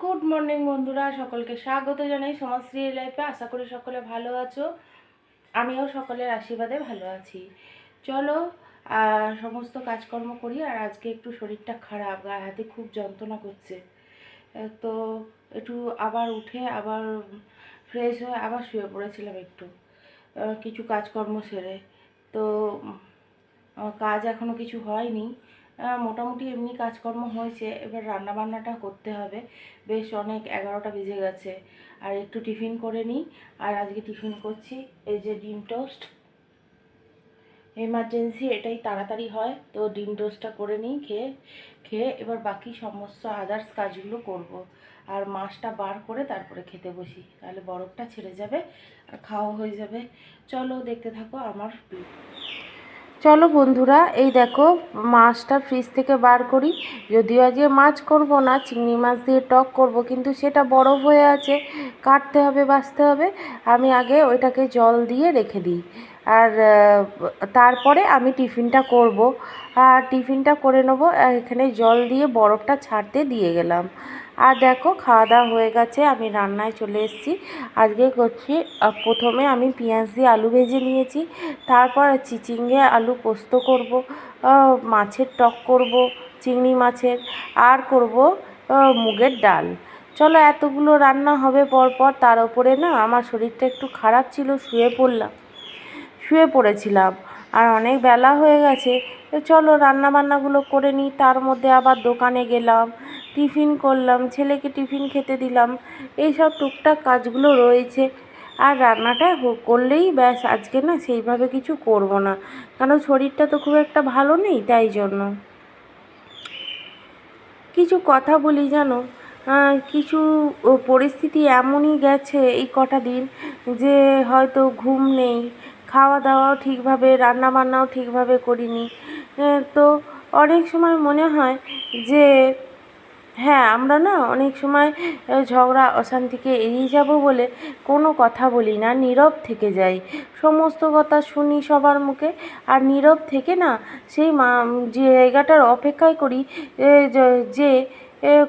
Good morning বন্ধুরা। সকলকে স্বাগত জানাই সমাজশ্রী লাইফে আশা করি সকলে ভালো আছো। আমিও সকলের আশীর্বাদে ভালো আছি। চলো সমস্ত কাজকর্ম করি আর আজকে একটু শরীরটা খারাপ গায়ে হাতে খুব যন্ত্রণা করছে। তো একটু আবার উঠে আবার ফ্রেশ হয়ে আবার শুয়ে পড়েছিলাম একটু। কিছু কাজকর্ম সেরে। তো কাজ এখনও কিছু হয়নি। মোটামুটি এমনি কাজকর্ম হয়েছে। এবার রান্না বান্নাটা করতে হবে। বেশ অনেক এগারোটা বেজে গেছে। আর একটু টিফিন করে নিই। আর আজকে টিফিন করছি এই যে ডিম টোস্ট। এমার্জেন্সি, এটাই তাড়াতাড়ি হয়। তো ডিম টোস্টটা করে নিই, খেয়ে খেয়ে এবার বাকি সমস্ত আদার্স কাজগুলো করব। আর মাছটা বার করে তারপরে খেতে বসি। তাহলে বরফটা ছেড়ে যাবে আর খাওয়া হয়ে যাবে। চলো দেখতে থাকো আমার চলো বন্ধুরা, এই দেখো, মাছটা ফ্রিজ থেকে বার করি। যদিও আজকে মাছ করব না, চিংড়ি মাছ দিয়ে টক করব, কিন্তু সেটা বরফ হয়ে আছে, কাটতে হবে বাছতে হবে। আমি আগে ওইটাকে জল দিয়ে রেখে দিই। আর তারপরে আমি টিফিনটা করব। আর টিফিনটা করে নেব এখানে জল দিয়ে বরফটা ছাড়তে দিয়ে গেলাম। আর দেখো, খাওয়া দাওয়া হয়ে গেছে, আমি রান্নায় চলে এসেছি। আজকে করছি প্রথমে আমি পেঁয়াজ দিয়ে আলু ভেজে নিয়েছি, তারপর চিচিঙ্গে আলু পোস্ত করব মাছের টক করব, চিংড়ি মাছের, আর করব মুগের ডাল। চলো, এতগুলো রান্না হবে পরপর, তার ওপরে না আমার শরীরটা একটু খারাপ ছিল, শুয়ে পড়লাম, শুয়ে পড়েছিলাম, আর অনেক বেলা হয়ে গেছে চলো রান্না বান্নাগুলো করে নিই, তার মধ্যে আবার দোকানে গেলাম টিফিন করলাম, ছেলেকে টিফিন খেতে দিলাম, এইসব টুকটাক কাজগুলো রয়েছে। আর রান্নাটা করলেই ব্যাস, আজকে না সেইভাবে কিছু করব না। কারণ শরীরটা তো খুব একটা ভালো নেই, তাই জন্য। কিছু কথা বলি জানো? কিছু পরিস্থিতি এমনই গেছে এই কটা দিন যে হয়তো ঘুম নেই খাওয়া দাওয়াও ঠিকভাবে রান্না বান্নাও ঠিকভাবে করিনি। তো অনেক সময় মনে হয় যে হ্যাঁ আমরা না অনেক সময় ঝগড়া, অশান্তিকে এড়িয়ে যাব বলে কোনো কথা বলি না, নীরব থেকে যাই। সমস্ত কথা শুনি সবার মুখে, আর নীরব থেকে না সেই মা জায়গাটার অপেক্ষায় করি যে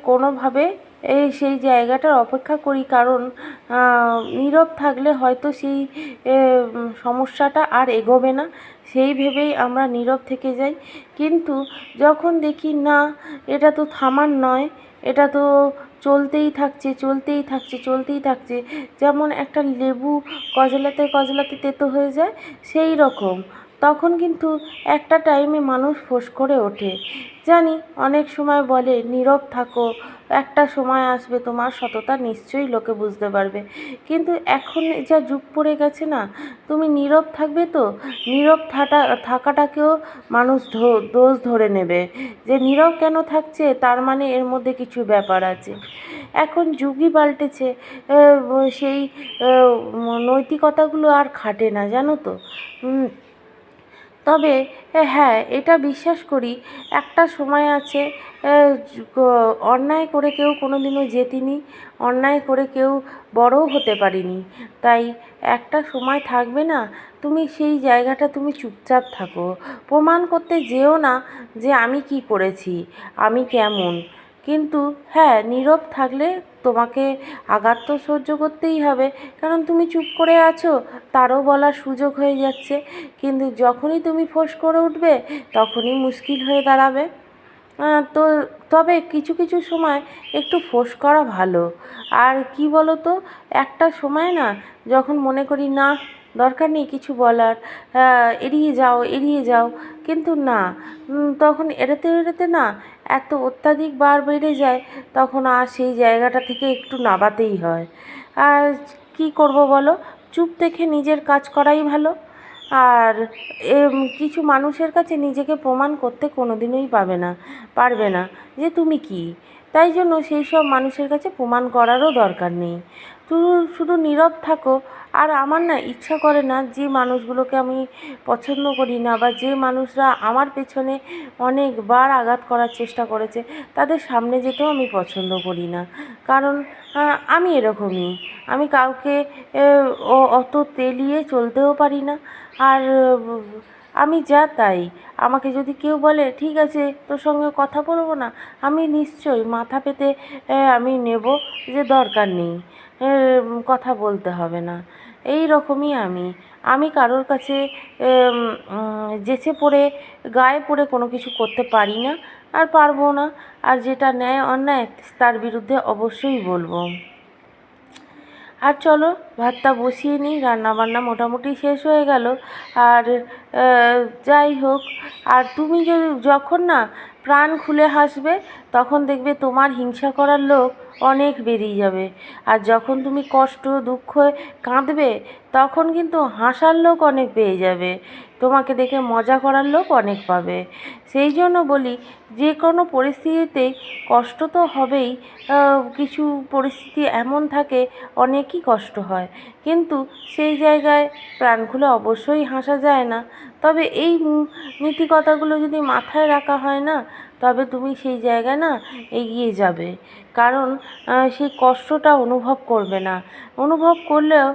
কোনোভাবে এই সেই জায়গাটার অপেক্ষা করি কারণ নীরব থাকলে হয়তো সেই সমস্যাটা আর এগোবে না। সেই ভেবেই আমরা নীরব থেকে যাই। কিন্তু যখন দেখি, না, এটা তো থামার নয়, এটা তো চলতেই থাকছে চলতেই থাকছে চলতেই থাকছে। যেমন একটা লেবু কজলাতে কজলাতে তেতো হয়ে যায়, সেই রকম। তখন কিন্তু একটা টাইমে মানুষ ফোঁস করে ওঠে। জানি অনেক সময় বলে, নীরব থাকো একটা সময় আসবে তোমার সততা নিশ্চয়ই লোকে বুঝতে পারবে। কিন্তু এখন যা যুগ পড়ে গেছে না, তুমি নীরব থাকবে তো? নীরব থাকা থাকাটাকেও মানুষ দোষ ধরে নেবে। যে নীরব কেন থাকছে, তার মানে এর মধ্যে কিছু ব্যাপার আছে। এখন যুগই পাল্টেছে সেই নৈতিকতাগুলো আর খাটে না, জানো তো? তবে হ্যাঁ এটা বিশ্বাস করি, একটা সময় আছে অন্যায় করে কেউ কোনো দিনও জেতেনি, অন্যায় করে কেউ বড়ও হতে পারেনি। তাই একটা সময় থাকবে না, তুমি সেই জায়গাটা তুমি চুপচাপ থাকো। প্রমাণ করতে যেও না যে আমি কি করেছি, আমি কেমন। কিন্তু হ্যাঁ নীরব থাকলে তোমাকে আঘাত তো সহ্য করতেই হবে। কারণ তুমি চুপ করে আছো, তারও বলার সুযোগ হয়ে যাচ্ছে। কিন্তু যখনই তুমি ফোঁস করে উঠবে, তখনই মুশকিল হয়ে দাঁড়াবে। তো তবে কিছু কিছু সময় একটু ফোঁস করা ভালো। আর কি বলো তো, একটা সময় না, যখন মনে করি না দরকার নেই কিছু বলার এড়িয়ে যাও এড়িয়ে যাও। কিন্তু না তখন এড়াতে এড়াতে না এত অত্যাধিক বার বেড়ে যায়, তখন আর সেই জায়গাটা থেকে একটু নাবাতেই হয়। আর কি করব বলো? চুপ দেখে নিজের কাজ করাই ভালো। আর কিছু মানুষের কাছে নিজেকে প্রমাণ করতে কোনোদিনই পাবে না, পারবে না যে তুমি কী। তাই জন্য সেই সব মানুষের কাছে প্রমাণ করারও দরকার নেই। শুধু শুধু নীরব থাকো। আর আমার না ইচ্ছা করে না যে মানুষগুলোকে আমি পছন্দ করি না বা যে মানুষরা আমার পেছনে অনেকবার আঘাত করার চেষ্টা করেছে, তাদের সামনে যেতেও আমি পছন্দ করি না। কারণ আমি এরকমই। আমি কাউকে অত তেলিয়ে চলতেও পারি না। আর আমি যা তাই। আমাকে যদি কেউ বলে, ঠিক আছে, তোর সঙ্গে কথা বলব না, আমি নিশ্চয়ই মাথা পেতে আমি নেব যে দরকার নেই। কথা বলতে হবে না। এই রকমই আমি। আমি কারোর কাছে যেচে পড়ে, গায়ে পড়ে কোনো কিছু করতে পারি না, আর পারব না। আর যেটা ন্যায় অন্যায়, তার বিরুদ্ধে অবশ্যই বলব। আর চলো, ভাতটা বসিয়ে নিই, রান্নাবান্না মোটামুটি শেষ হয়ে গেল। আর যাই হোক, আর তুমি যখন না প্রাণ খুলে হাসবে, তখন দেখবে তোমার হিংসা করার লোক অনেক বেরিয়ে যাবে। আর যখন তুমি কষ্ট, দুঃখ, কাঁদবে, তখন কিন্তু হাসার লোক অনেক পেয়ে যাবে। তোমাকে দেখে মজা করার লোক অনেক পাবে। সেই জন্য বলি, যে কোনো পরিস্থিতিতে কষ্ট তো হবেই কিছু পরিস্থিতি এমন থাকে, অনেকই কষ্ট হয়। কিন্তু সেই জায়গায় প্রাণ খুলে অবশ্যই হাসা যায় না। তবে এই নীতি কথাগুলো যদি মাথায় রাখা হয় না, তবে তুমি সেই জায়গায় না এগিয়ে যাবে। কারণ সেই কষ্টটা অনুভব করবে না। অনুভব করলেও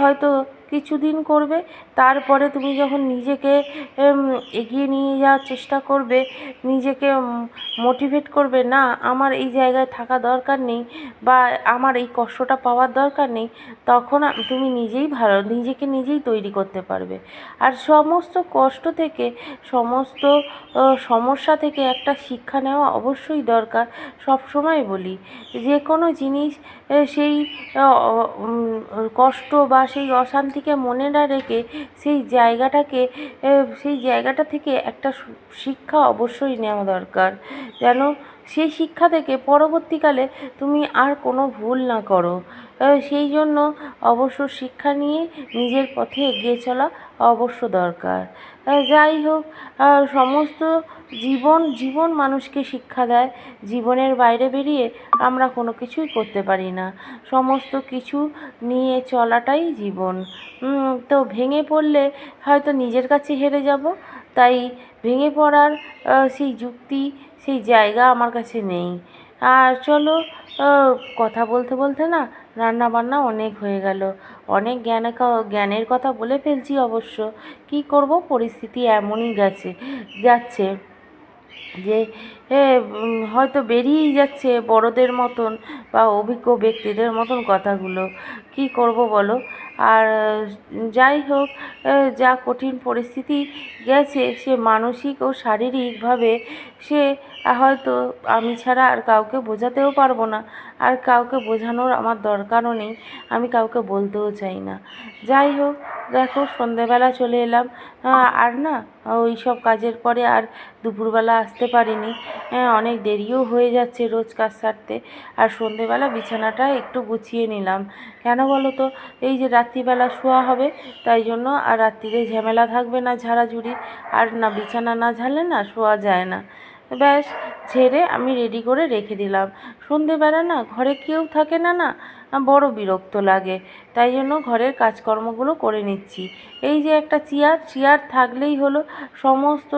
হয়তো কিছুদিন করবে, তারপরে তুমি যখন নিজেকে এগিয়ে নিয়ে যাওয়ার চেষ্টা করবে, নিজেকে মোটিভেট করবে, না, আমার এই জায়গায় থাকা দরকার নেই বা আমার এই কষ্টটা পাওয়ার দরকার নেই, তখন তুমি নিজেই ভালো, নিজেকে নিজেই তৈরি করতে পারবে। আর সমস্ত কষ্ট থেকে, সমস্ত সমস্যা থেকে একটা শিক্ষা নেওয়া অবশ্যই দরকার। সবসময় বলি, যে কোনো জিনিস সেই কষ্ট বা সেই অশান্তিকে মনে না রেখে সেই জায়গাটাকে সেই জায়গাটা থেকে একটা শিক্ষা অবশ্যই নেওয়া দরকার। যেন সেই শিক্ষা থেকে পরবর্তীকালে তুমি আর কোনো ভুল না করো। সেই জন্য অবশ্য শিক্ষা নিয়ে নিজের পথে এগিয়ে চলা অবশ্য দরকার। যাই হোক সমস্ত জীবন জীবন মানুষকে শিক্ষা দেয়। জীবনের বাইরে বেরিয়ে আমরা কোনো কিছুই করতে পারি না। সমস্ত কিছু নিয়ে চলাটাই জীবন। তো ভেঙে পড়লে হয়তো নিজের কাছে হেরে যাব। তাই ভেঙে পড়ার সেই যুক্তি, সেই জায়গা আমার কাছে নেই। আর চলো কথা বলতে বলতে না রান্না বান্না অনেক হয়ে গেল। অনেক জ্ঞানে জ্ঞানের কথা বলে ফেলছি অবশ্য। কি করব? পরিস্থিতি এমনই গেছে, যাচ্ছে যে হয়তো বেরিয়েই যাচ্ছে বড়দের মতন বা অভিজ্ঞ ব্যক্তিদের মতন কথাগুলো। কি করব বলো? আর, যাই হোক যা কঠিন পরিস্থিতি গেছে, সে মানসিক ও শারীরিকভাবে সে, হয়তো আমি ছাড়া আর কাউকে বোঝাতেও পারব না। আর কাউকে বোঝানোর আমার দরকারও নেই, আমি কাউকে বলতেও চাই না। যাই হোক, দেখো, সন্ধেবেলা চলে এলাম। আর না, ওই সব কাজের পরে আর দুপুরবেলা আসতে পারিনি। অনেক দেরিও হয়ে যাচ্ছে রোজ কাজ সারতে। আর সন্ধেবেলা বিছানাটা একটু গুছিয়ে নিলাম। কেন বলো তো, এই যে রাত্রিবেলা শোয়া হবে, তাই জন্য আর রাত্রিরে ঝামেলা থাকবে না ঝাড়াঝুড়ি। আর না বিছানা না ঝাড়লে না শোয়া যায় না। ব্যাস, ঝেড়ে আমি রেডি করে রেখে দিলাম। সন্ধেবেলা না ঘরে কেউ থাকে না না, বড় বিরক্ত লাগে। তাই জন্য ঘরের কাজকর্মগুলো করে নিচ্ছি। এই যে একটা চেয়ার চেয়ার থাকলেই হলো সমস্ত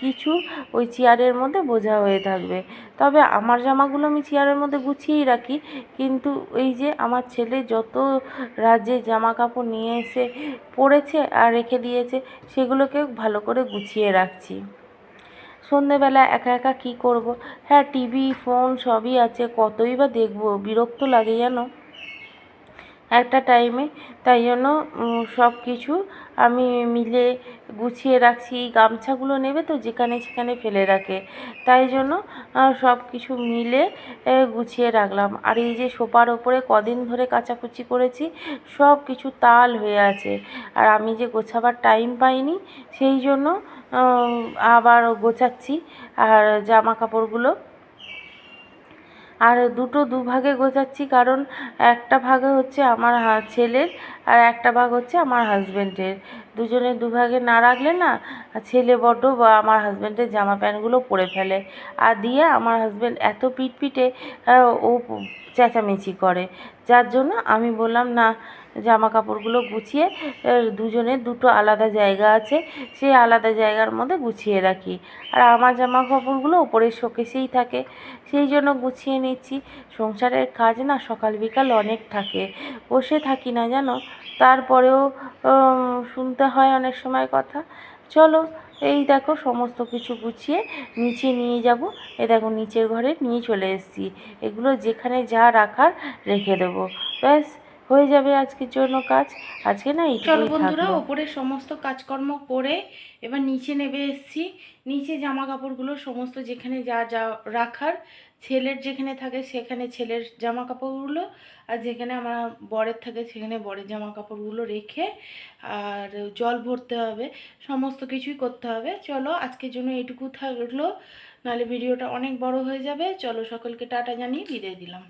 কিছু ওই চেয়ারের মধ্যে বোঝা হয়ে থাকবে। তবে আমার জামাগুলো আমি চেয়ারের মধ্যে গুছিয়েই রাখি। কিন্তু এই যে আমার ছেলে যত রাজ্যে জামা কাপড় নিয়ে এসে পরেছে আর রেখে দিয়েছে, সেগুলোকে ভালো করে গুছিয়ে রাখছি। সন্ধেবেলা একা একা কী করব? হ্যাঁ টিভি ফোন সবই আছে, কতই বা দেখব? বিরক্ত লাগে জানো? একটা টাইমে তাই জন্য সব কিছু আমি মিলে গুছিয়ে রাখছি। গামছাগুলো নেবে তো, যেখানে সেখানে ফেলে রাখে। তাই জন্য সব কিছু মিলে গুছিয়ে রাখলাম। আর এই যে সোফার ওপরে কদিন ধরে কাচাকুচি করেছি সব কিছু তাল হয়ে আছে। আর আমি যে গোছাবার টাইম পাইনি, সেই জন্য আবার গোছাচ্ছি। আর জামা কাপড়গুলো আর দুটো দুভাগে গোছাচ্ছি, কারণ একটা ভাগে হচ্ছে আমার ছেলের আর একটা ভাগ হচ্ছে আমার হাজব্যান্ডের দুজনের দুভাগে না রাখলে না ছেলে বড্ড বা আমার হাজব্যান্ডের জামা প্যান্টগুলো পরে ফেলে। আর দিয়ে আমার হাজব্যান্ড এত পিটপিটে ও চেঁচামেচি করে। যার জন্য আমি বললাম, না জামা কাপড়গুলো গুছিয়ে দুজনের দুটো আলাদা জায়গা আছে, সেই আলাদা জায়গার মধ্যে গুছিয়ে রাখি। আর আমার জামা কাপড়গুলো ওপরের শোকেসেই থাকে। সেই জন্য গুছিয়ে নিচ্ছি। সংসারের কাজ না সকাল বিকাল অনেক থাকে। বসে থাকি না জানো? তারপরেও শুনতে হয় অনেক সময় কথা। চলো, এই দেখো সমস্ত কিছু গুছিয়ে নিচে নিয়ে যাব। এ দেখো নিচের ঘরে নিয়ে চলে এসেছি। এগুলো যেখানে যা রাখার রেখে দেবো। ব্যাস হয়ে যাবে আজকের জন্য কাজ। আজকে না চলো বন্ধুরা ওপরে সমস্ত কাজকর্ম করে এবার নিচে নেমে এসেছি। নিচে জামা কাপড়গুলো সমস্ত যেখানে যা যা রাখার ছেলের যেখানে থাকে সেখানে ছেলের জামা কাপড়গুলো আর যেখানে আমার বরের থাকে সেখানে বরের জামা কাপড়গুলো রেখে আর জল ভরতে হবে সমস্ত কিছুই করতে হবে। চলো আজকের জন্য এইটুকু থাকল। নাহলে ভিডিওটা অনেক বড় হয়ে যাবে। চলো সকলকে টাটা জানিয়ে বিদায় দিলাম।